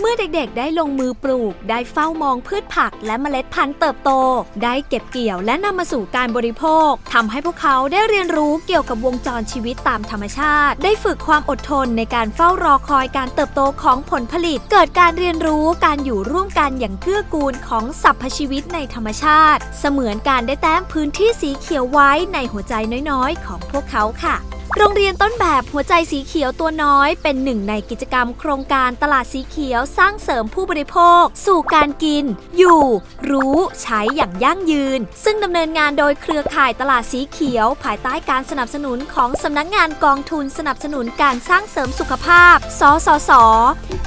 เมื่อเด็กๆ ได้ลงมือปลูก ได้เฝ้ามองพืชผักและเมล็ดพันธุ์เติบโต ได้เก็บเกี่ยวและนำมาสู่การบริโภคทำให้พวกเขาได้เรียนรู้เกี่ยวกับวงจรชีวิตตามธรรมชาติ ได้ฝึกความอดทนในการเฝ้ารอคอยการเติบโตของผลผลิต เกิดการเรียนรู้การอยู่ร่วมกันอย่างเกื้อกูลของสรรพชีวิตในธรรมชาติ เสมือนการได้แต้มพื้นที่สีเขียวไว้ในหัวใจน้อยๆ ของพวกเขาค่ะ โรงเรียนต้นแบบหัวใจสีเขียวตัวน้อย เป็นหนึ่งในกิจกรรมโครงการตลาดสีเขียวสร้างเสริมผู้บริโภค สู่การกิน อยู่ รู้ใช้อย่างยั่งยืน ซึ่งดำเนินงานโดยเครือข่ายตลาดสีเขียว ภายใต้การสนับสนุนของสำนักงานกองทุนสนับสนุนการสร้างเสริมสุขภาพ สสส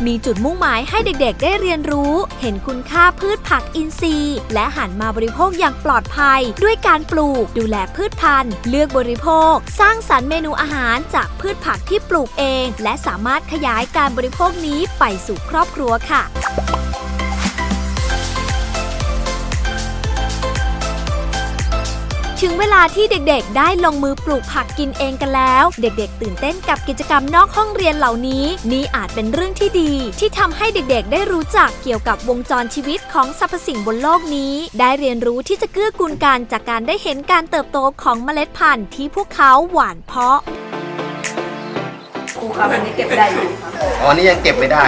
มีจุดมุ่งหมายให้เด็กๆ ได้เรียนรู้ เห็นคุณค่าพืชผักอินทรีย์ และหันมาบริโภคอย่างปลอดภัย ด้วยการปลูกดูแลพืชพันธุ์ เลือกบริโภค สร้างสรรค์เมนูอาหารจากพืชผักที่ปลูกเอง และสามารถขยายการบริโภคนี้ไปสู่ครอบครัวค่ะ ถึงเวลาที่เด็กๆ ได้ลงมือปลูกผักกินเองกันแล้ว เด็กๆ ตื่นเต้นกับกิจกรรมนอกห้องเรียนเหล่านี้ นี่อาจเป็นเรื่องที่ดี ที่ทำให้เด็กๆ ได้รู้จักเกี่ยวกับวงจรชีวิตของสรรพสิ่งบนโลกนี้ ได้เรียนรู้ที่จะเกื้อกูลกันจากการได้เห็นการเติบโตของเมล็ดพันธุ์ที่พวกเขาหว่านเพาะครูครับอันนี้เก็บได้อยู่ครับอ๋อนี่ยังเก็บไม่ได้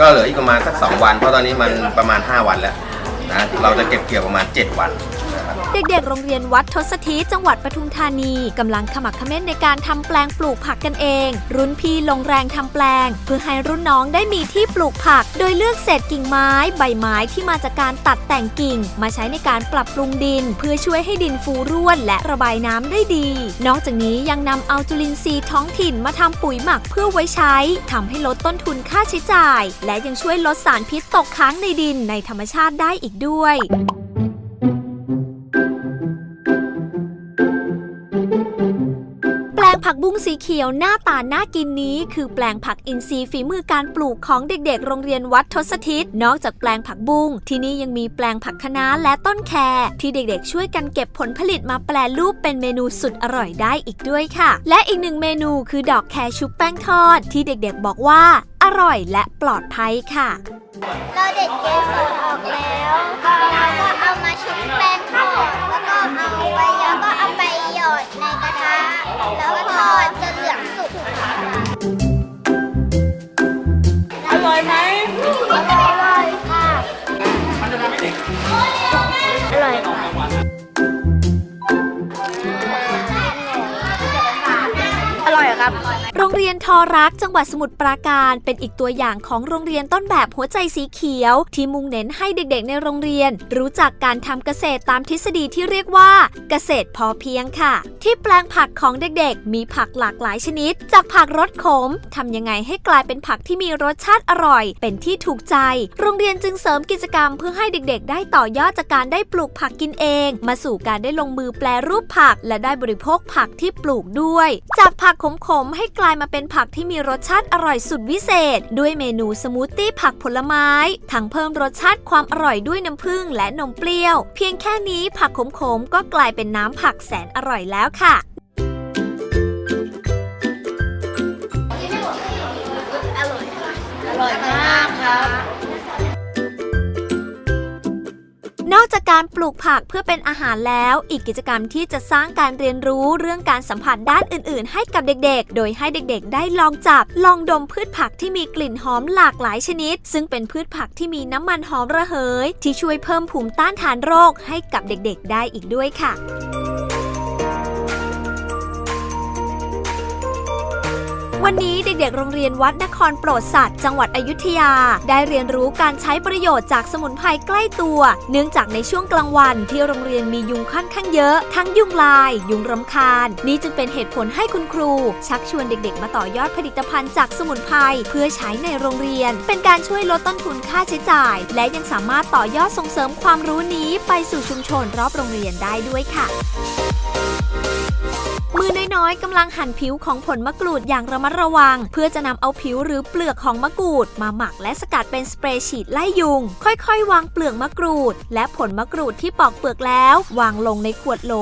ก็เหลืออีกประมาณสัก 2 วัน เพราะตอนนี้มันประมาณ 5 วันแล้วนะ เราจะเก็บเกี่ยวประมาณ 7 วันนะครับ เด็กๆ โรงเรียนวัดทศทีจังหวัดปทุมธานีกำลังขมักเขม้นในการทำแปลงปลูกผักกันเอง รุ่นพี่ลงแรงทำแปลง เพื่อให้รุ่นน้องได้มีที่ปลูกผัก โดยเลือกเศษกิ่งไม้ ใบไม้ที่มาจากการตัดแต่งกิ่ง มาใช้ในการปรับปรุงดิน เพื่อช่วยให้ดินฟูร่วน และระบายน้ำได้ดี นอกจากนี้ยังนำเอาจุลินทรีย์ท้องถิ่นมาทำปุ๋ยหมักเพื่อไว้ใช้ทำให้ลดต้นทุนค่าใช้จ่าย และยังช่วยลดสารพิษตกค้างในดินในธรรมชาติได้อีกด้วย ผักบุ้งสีเขียวหน้าตาน่ากินนี้ คือแปลงผักอินทรีย์ฝีมือการปลูกของเด็กๆ โรงเรียนวัดทศทิศ นอกจากแปลงผักบุ้งที่นี่ยังมีแปลงผักคะน้าและต้นแครที่เด็กๆ ช่วยกันเก็บผลผลิตมาแปลรูปเป็นเมนูสุดอร่อยได้อีกด้วยค่ะ และอีกหนึ่งเมนูคือดอกแครชุบแป้งทอด ที่เด็กๆ บอกว่าอร่อยและปลอดภัยค่ะ เราเด็ดเกสรออกแล้วแล้วก็เอามาชุบแป้งทอดแล้วก็เอาไปแล้วก็เอาไปหยอดในกระทะแล้วก็ทอด รียนทอรักจังหวัดสมุทรปราการเป็นอีกตัวอย่างของโรงเรียนต้นแบบหัวใจสีเขียว ที่มุ่งเน้นให้เด็กๆ ในโรงเรียน รู้จักการทำเกษตรตามทฤษฎีที่เรียกว่าเกษตรพอเพียงค่ะ ที่แปลงผักของเด็กๆ มีผักหลากหลายชนิด จากผักรสขมทำยังไงให้กลายเป็นผักที่มีรสชาติอร่อย เป็นที่ถูกใจ โรงเรียนจึงเสริมกิจกรรมเพื่อให้เด็กๆ ได้ต่อยอดจากการได้ปลูกผักกินเอง มาสู่การได้ลงมือแปลรูปผัก และได้บริโภคผักที่ปลูกด้วย จากผักขมๆให้กลายมาเป็นเป็นผักที่มีรสชาติอร่อยสุดวิเศษ ด้วยเมนูสมูทตี้ผักผลไม้ ทั้งเพิ่มรสชาติความอร่อยด้วยน้ำผึ้งและนมเปรี้ยว เพียงแค่นี้ผักขมๆก็กลายเป็นน้ำผักแสนอร่อยแล้วค่ะอร่อยมากครับ นอกจากการปลูกผักเพื่อเป็นอาหารแล้ว อีกกิจกรรมที่จะสร้างการเรียนรู้เรื่องการสัมผัสด้านอื่น ๆ ให้กับเด็กๆ โดยให้เด็กๆ ได้ลองจับ ลองดมพืชผักที่มีกลิ่นหอมหลากหลายชนิด ซึ่งเป็นพืชผักที่มีน้ำมันหอมระเหย ที่ช่วยเพิ่มภูมิต้านทานโรคให้กับเด็กๆ ได้อีกด้วยค่ะ วันนี้เด็กๆ โรงเรียนวัดนครโปรดสัตว์จังหวัดอยุธยา ได้เรียนรู้การใช้ประโยชน์จากสมุนไพรใกล้ตัว เนื่องจากในช่วงกลางวันที่โรงเรียนมียุงค่อนข้างเยอะ ทั้งยุงลาย ยุงรำคาญ นี่จึงเป็นเหตุผลให้คุณครู ชักชวนเด็กๆ มาต่อยอดผลิตภัณฑ์จากสมุนไพรเพื่อใช้ในโรงเรียน เป็นการช่วยลดต้นทุนค่าใช้จ่าย และยังสามารถต่อยอดส่งเสริมความรู้นี้ไปสู่ชุมชนรอบโรงเรียนได้ด้วยค่ะ มือน้อยๆกำลังหั่นผิวของผลมะกรูดอย่างระมัดระวัง เพื่อจะนำเอาผิวหรือเปลือกของมะกรูด มาหมักและสกัดเป็นสเปรย์ฉีดไล่ยุง ค่อยๆ วางเปลือกมะกรูด และผลมะกรูดที่ปอกเปลือกแล้ว วางลงในขวดโหล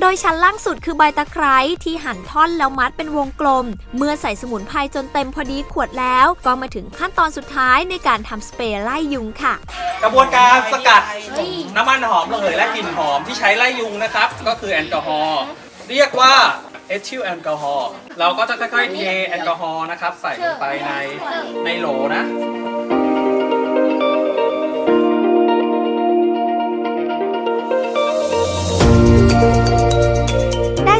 โดยชั้นล่างสุดคือใบตะไคร้ที่หั่นท่อนแล้วมัดเป็นวงกลม เมื่อใส่สมุนไพรจนเต็มพอดีขวดแล้ว ก็มาถึงขั้นตอนสุดท้ายในการทำสเปรย์ไล่ยุงค่ะ กระบวนการสกัดน้ำมันหอมระเหยและกลิ่นหอมที่ใช้ไล่ยุงนะครับ ก็คือแอลกอฮอล์ เรียกว่าเอทิลแอลกอฮอล์เราก็จะค่อยๆเทแอลกอฮอล์นะครับ ใส่ลงไปในในโหลนะ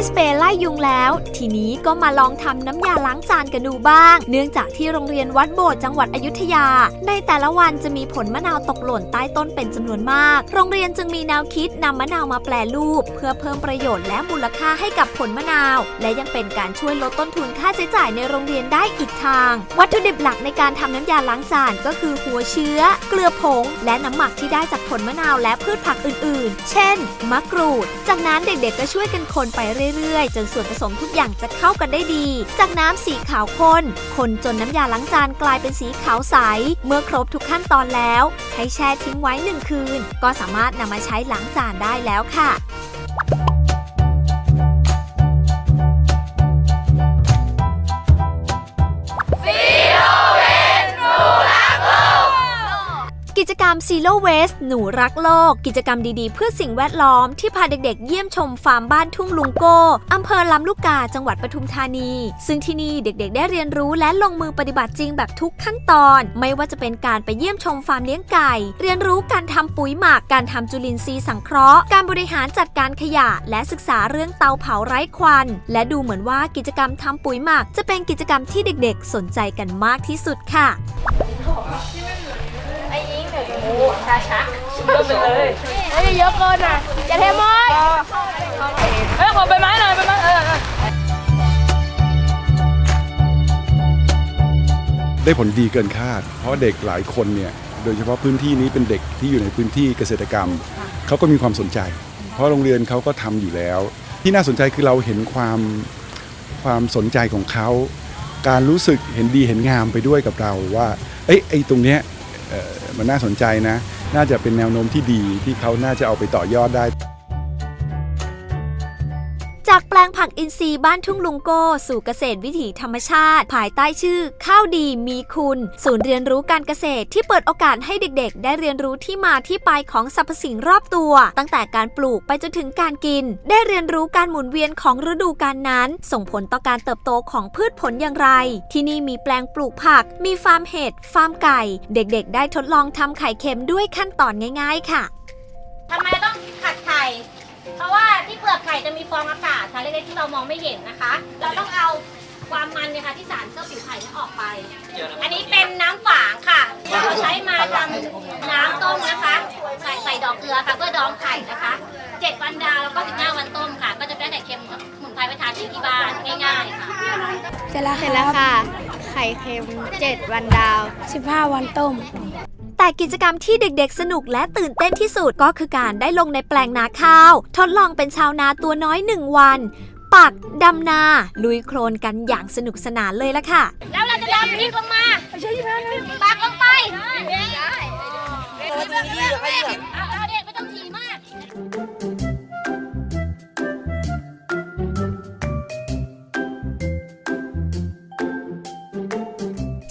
สเปรย์ไล่ยุงแล้ว ทีนี้ก็มาลองทำน้ำยาล้างจานกันดูบ้าง เนื่องจากที่โรงเรียนวัดโบสถ์จังหวัดอยุธยา ในแต่ละวันจะมีผลมะนาวตกหล่นใต้ต้นเป็นจำนวนมาก โรงเรียนจึงมีแนวคิดนำมะนาวมาแปลรูป เพื่อเพิ่มประโยชน์และมูลค่าให้กับผลมะนาว และยังเป็นการช่วยลดต้นทุนค่าใช้จ่ายในโรงเรียนได้อีกทาง วัตถุดิบหลักในการทำน้ำยาล้างจานก็คือหัวเชื้อ เกลือผง และน้ำหมักที่ได้จากผลมะนาวและพืชผักอื่น ๆ เช่น มะกรูด จากนั้นเด็กๆก็ช่วยกันคนไปเรื่อยๆ จนส่วนผสมทุกอย่างจะเข้ากันได้ดี จากน้ำสีขาวข้น คนจนน้ำยาล้างจานกลายเป็นสีขาวใส เมื่อครบทุกขั้นตอนแล้ว ให้แช่ทิ้งไว้หนึ่งคืน ก็สามารถนำมาใช้ล้างจานได้แล้วค่ะ กิจกรรม Zero Waste หนูรักโลก กิจกรรมดีๆ เพื่อสิ่งแวดล้อมที่พาเด็กๆ เยี่ยมชมฟาร์มบ้านทุ่งลุงโก้อำเภอลำลูกกาจังหวัดปทุมธานี ซึ่งที่นี่เด็กๆ ได้เรียนรู้และลงมือปฏิบัติจริงแบบทุกขั้นตอน ไม่ว่าจะเป็นการไปเยี่ยมชมฟาร์มเลี้ยงไก่ เรียนรู้การทำปุ๋ยหมัก การทำจุลินทรีย์สังเคราะห์ การบริหารจัดการขยะ และศึกษาเรื่องเตาเผาไร้ควัน และดูเหมือนว่ากิจกรรมทำปุ๋ยหมัก จะเป็นกิจกรรมที่เด็กๆ สนใจกันมากที่สุดค่ะ เฮ้ยเยอะเกินอะจะเทมอยเฮ้ยขอใบไม้หน่อยใบไม้เออได้ผลดีเกินคาด เพราะเด็กหลายคนเนี่ยโดยเฉพาะพื้นที่นี้เป็นเด็กที่อยู่ในพื้นที่เกษตรกรรม เขาก็มีความสนใจ เพราะโรงเรียนเขาก็ทำอยู่แล้ว ที่น่าสนใจคือเราเห็นความความสนใจของเขา การรู้สึกเห็นดีเห็นงามไปด้วยกับเราว่า เอ้ยไอ้ตรงเนี้ยเอ่อ มันน่าสนใจนะ น่าจะเป็นแนวโน้มที่ดีที่เขาน่าจะเอาไปต่อยอดได้ อินทรีย์บ้านทุ่งลุงโก้สู่เกษตรวิถีธรรมชาติ ภายใต้ชื่อ ข้าวดีมีคุณ ศูนย์เรียนรู้การเกษตรที่เปิดโอกาสให้เด็กๆ ได้เรียนรู้ที่มาที่ไปของสรรพสิ่งรอบตัว ตั้งแต่การปลูกไปจนถึงการกิน ได้เรียนรู้การหมุนเวียนของฤดูกาลนั้น ส่งผลต่อการเติบโตของพืชผลอย่างไร ที่นี่มีแปลงปลูกผัก มีฟาร์มเห็ดฟาร์มไก่ เด็กๆ ได้ทดลองทำไข่เค็มด้วยขั้นตอนง่าย ๆ ค่ะทำไมต้องขัดไข่ เพราะว่าที่เปลือกไข่จะมีฟองอากาศค่ะเล็กๆที่เรามองไม่เห็นนะคะ เราต้องเอาความมันเนี่ยค่ะที่สารเคลือบผิวไข่เนี่ยออกไป อันนี้เป็นน้ำฝางค่ะเราใช้มาทำน้ำต้มนะคะ ใส่ใส่ดอกเกลือค่ะเพื่อดองไข่นะคะเจ็ดวันดาวแล้วก็สิบห้าวันต้มค่ะ ก็จะได้ไข่เค็มสมุนไพรไปทานที่บ้านง่ายๆค่ะเสร็จแล้วเสร็จแล้วค่ะ ไข่เค็ม7วันดาว15วันต้ม แต่กิจกรรมที่เด็กๆ สนุกและตื่นเต้นที่สุดก็คือการได้ลงในแปลงนาข้าว ทดลองเป็นชาวนาตัวน้อยหนึ่งวัน ปักดำนา ลุยโคลนกันอย่างสนุกสนานเลยละค่ะ แล้วเราจะดำพริกลงมาปักลงไปเอาเอาเด็กไม่ต้องทีมาก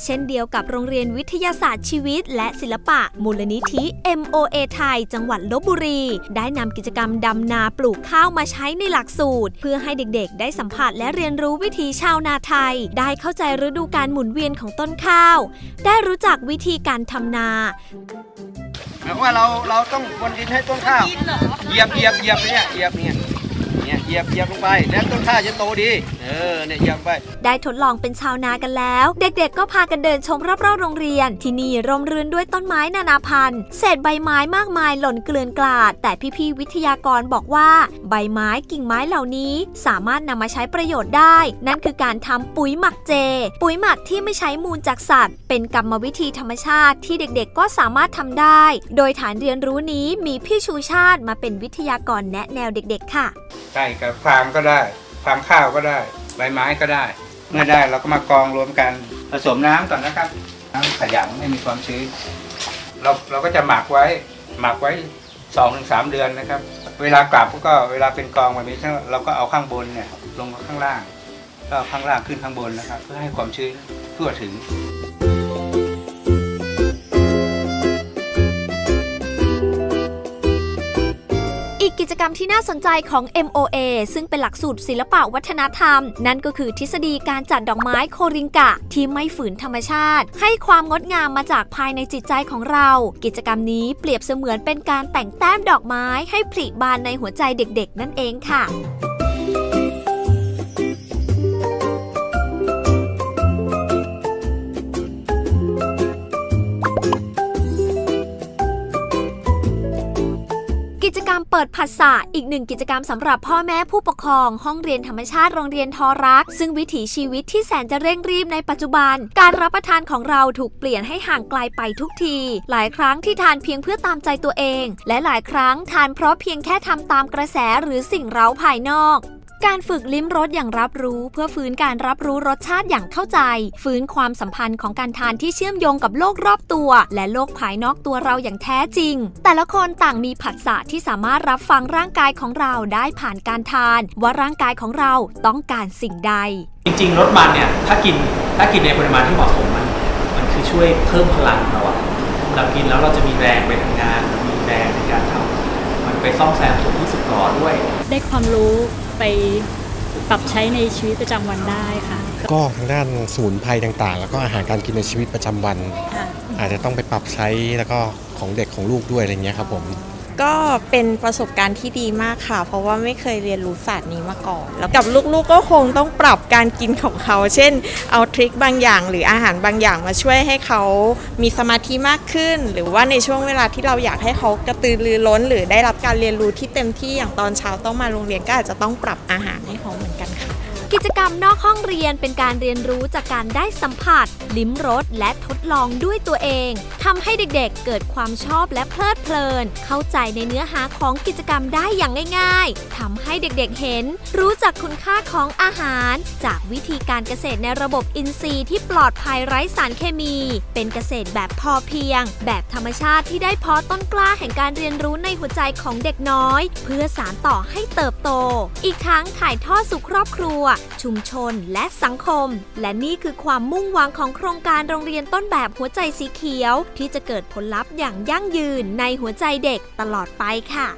เช่นเดียวกับโรงเรียนวิทยาศาสตร์ชีวิต และศิลปะมูลนิธิ MOA ไทย จังหวัดลบบุรี ได้นำกิจกรรมดำนาปลูกข้าวมาใช้ในหลักสูตร เพื่อให้เด็กๆ ได้สัมผัสและเรียนรู้วิถีชาวนาไทย ได้เข้าใจฤดูการหมุนเวียนของต้นข้าว ได้รู้จักวิธีการทำนาหมายความว่าเราเราต้องบนดินให้ต้นข้าวเหยียบเหยียบเหยียบเนี่ยเหยียบเนี่ยเนี่ยเหยียบเหยียบลงไปแล้วต้นข้าวจะโตดีเออเนี่ยเหยียบไป ได้ทดลองเป็นชาวนากันแล้ว เด็กๆ ก็พากันเดินชมรอบๆโรงเรียน ที่นี่ร่มรื่นด้วยต้นไม้นานาพันธุ์ เศษใบไม้มากมายหล่นเกลื่อนกลาด แต่พี่ๆวิทยากรบอกว่า ใบไม้กิ่งไม้เหล่านี้ สามารถนำมาใช้ประโยชน์ได้ นั่นคือการทำปุ๋ยหมักเจ ปุ๋ยหมักที่ไม่ใช้มูลจากสัตว์ เป็นกรรมวิธีธรรมชาติที่เด็กๆ ก็สามารถทำได้ โดยฐานเรียนรู้นี้มีพี่ชูชาติมาเป็นวิทยากรแนะแนวเด็ก ๆ ค่ะไก่กับฟางก็ได้ ฟางข้าวก็ได้ ใบไม้ก็ได้ เมื่อได้เราก็มากองรวมกันผสมน้ำก่อนนะครับ น้ำขยำให้มีความชื้นเราเราก็จะหมักไว้หมักไว้สองถึงสามเดือนนะครับ เวลากลับก็เวลาเป็นกองแบบนี้เราก็เอาข้างบนเนี่ยลงมาข้างล่าง ก็ข้างล่างขึ้นข้างบนนะครับ เพื่อให้ความชื้นทั่วถึง กิจกรรมที่น่าสนใจของ MOA ซึ่งเป็นหลักสูตรศิลปะวัฒนธรรม นั่นก็คือทฤษฎีการจัดดอกไม้โคริงกะ ที่ไม่ฝืนธรรมชาติ ให้ความงดงามมาจากภายในจิตใจของเรา กิจกรรมนี้เปรียบเสมือนเป็นการแต่งแต้มดอกไม้ให้ผลิบานในหัวใจเด็กๆ นั่นเองค่ะ เปิดผัสสะอีกหนึ่งกิจกรรมสำหรับพ่อแม่ผู้ปกครอง ห้องเรียนธรรมชาติโรงเรียนทอรัก ซึ่งวิถีชีวิตที่แสนจะเร่งรีบในปัจจุบัน การรับประทานของเราถูกเปลี่ยนให้ห่างไกลไปทุกที หลายครั้งที่ทานเพียงเพื่อตามใจตัวเอง และหลายครั้งทานเพราะเพียงแค่ทำตามกระแสหรือสิ่งเร้าภายนอก การฝึกลิ้มรสอย่างรับรู้ เพื่อฟื้นการรับรู้รสชาติอย่างเข้าใจ ฟื้นความสัมพันธ์ของการทานที่เชื่อมโยงกับโลกรอบตัว และโลกภายนอกตัวเราอย่างแท้จริง แต่ละคนต่างมีผัสสะที่สามารถรับฟังร่างกายของเราได้ผ่านการทาน ว่าร่างกายของเราต้องการสิ่งใด จริงๆรสมันเนี่ยถ้ากินถ้ากินในปริมาณที่เหมาะสมมันมันคือช่วยเพิ่มพลังเราอะเรากินแล้วเราจะมีแรงไปทำงานมีแรงในการทำมันไปซ่อมแซมส่วนที่สึกหรอด้วย ได้ความรู้ ไปปรับใช้ในชีวิตประจำวันได้ค่ะ ก็ทางด้านสมุนไพรต่างๆ แล้วก็อาหารการกินในชีวิตประจำวันค่ะอาจจะต้องไปปรับใช้แล้วก็ของเด็กของลูกด้วยอะไรเงี้ยครับผม ก็เป็นประสบการณ์ที่ดีมากค่ะ เพราะว่าไม่เคยเรียนรู้ศาสตร์นี้มาก่อน แล้วกับลูกๆก็คงต้องปรับการกินของเขา เช่น เอาทริคบางอย่าง หรืออาหารบางอย่างมาช่วยให้เขามีสมาธิมากขึ้น หรือว่าในช่วงเวลาที่เราอยากให้เขากระตือรือร้น หรือได้รับการเรียนรู้ที่เต็มที่อย่างตอนเช้าต้องมาโรงเรียนก็อาจจะต้องปรับอาหารให้เขาเหมือน กิจกรรมนอกห้องเรียนเป็นการเรียนรู้จากการได้สัมผัส ลิ้มรสและทดลองด้วยตัวเองทำให้เด็กๆ เกิดความชอบและเพลิดเพลิน เข้าใจในเนื้อหาของกิจกรรมได้อย่างง่ายๆทำให้เด็กๆเห็น รู้จักคุณค่าของอาหาร จากวิธีการเกษตรในระบบอินทรีย์ที่ปลอดภัยไร้สารเคมี เป็นเกษตรแบบพอเพียง แบบธรรมชาติที่ได้เพาะต้นกล้าแห่งการเรียนรู้ในหัวใจของเด็กน้อย เพื่อสารต่อให้เติบโต อีกทั้งถ่ายทอดสู่ครอบครัวชุมชน และสังคม และนี่คือความมุ่งหวังของโครงการโรงเรียนต้นแบบหัวใจสีเขียว ที่จะเกิดผลลัพธ์อย่างยั่งยืนในหัวใจเด็กตลอดไปค่ะ